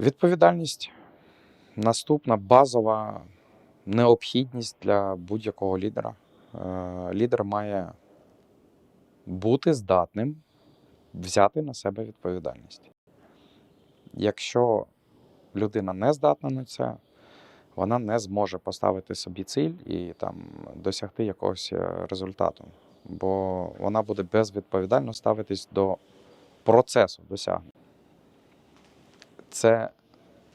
Відповідальність наступна базова необхідність для будь-якого лідера. Е, Лідер має бути здатним взяти на себе відповідальність. Якщо людина не здатна на це, вона не зможе поставити собі ціль і там досягти якогось е, результату, бо вона буде безвідповідально ставитись до процесу досягнення. Це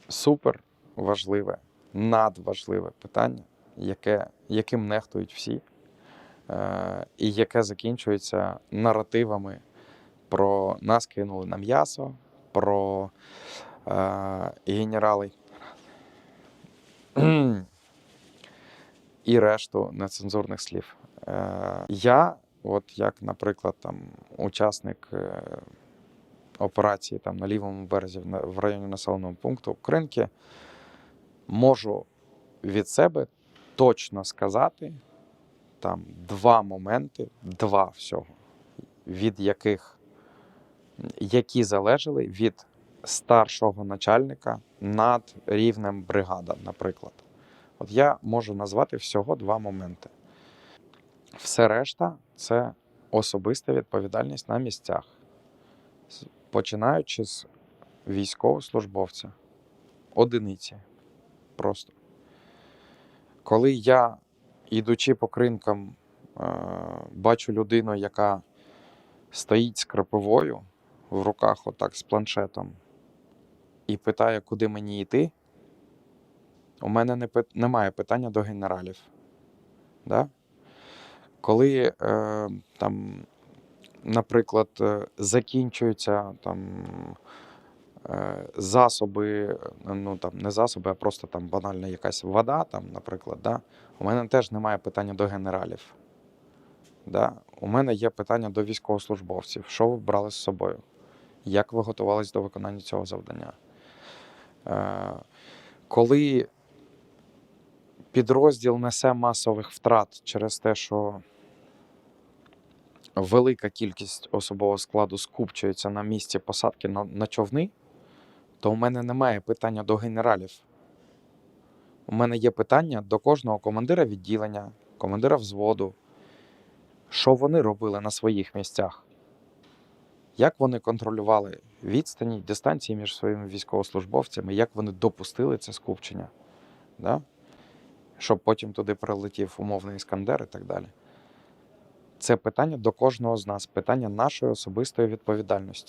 супер важливе, надважливе питання, яке, яким нехтують всі, е, і яке закінчується наративами про нас кинули на м'ясо, про е, генерали і решту нецензурних слів. Е, я, от як, наприклад, там учасник е, операції там на лівому березі в районі населеного пункту Кринки, можу від себе точно сказати там два моменти, два всього, від яких які залежали від старшого начальника над рівнем бригада, наприклад. От я можу назвати всього два моменти. Все решта це особиста відповідальність на місцях, починаючи з військовослужбовця, одиниці. Просто. Коли я, ідучи по кринкам, е, бачу людину, яка стоїть з крапивою в руках, отак з планшетом, і питає, куди мені йти, у мене не, немає питання до генералів. Да? Коли е, там, наприклад, е, закінчуються там, е, засоби, ну там не засоби, а просто там банальна якась вода, там, наприклад, да? у мене теж немає питання до генералів. Да? У мене є питання до військовослужбовців. Що ви брали з собою? Як ви готувались до виконання цього завдання? Е, коли підрозділ несе масових втрат через те, що велика кількість особового складу скупчується на місці посадки на, на човни, то у мене немає питання до генералів. У мене є питання до кожного командира відділення, командира взводу, що вони робили на своїх місцях, як вони контролювали відстані, дистанції між своїми військовослужбовцями, як вони допустили це скупчення, да? щоб потім туди прилетів умовний іскандер і так далі. Це питання до кожного з нас, питання нашої особистої відповідальності.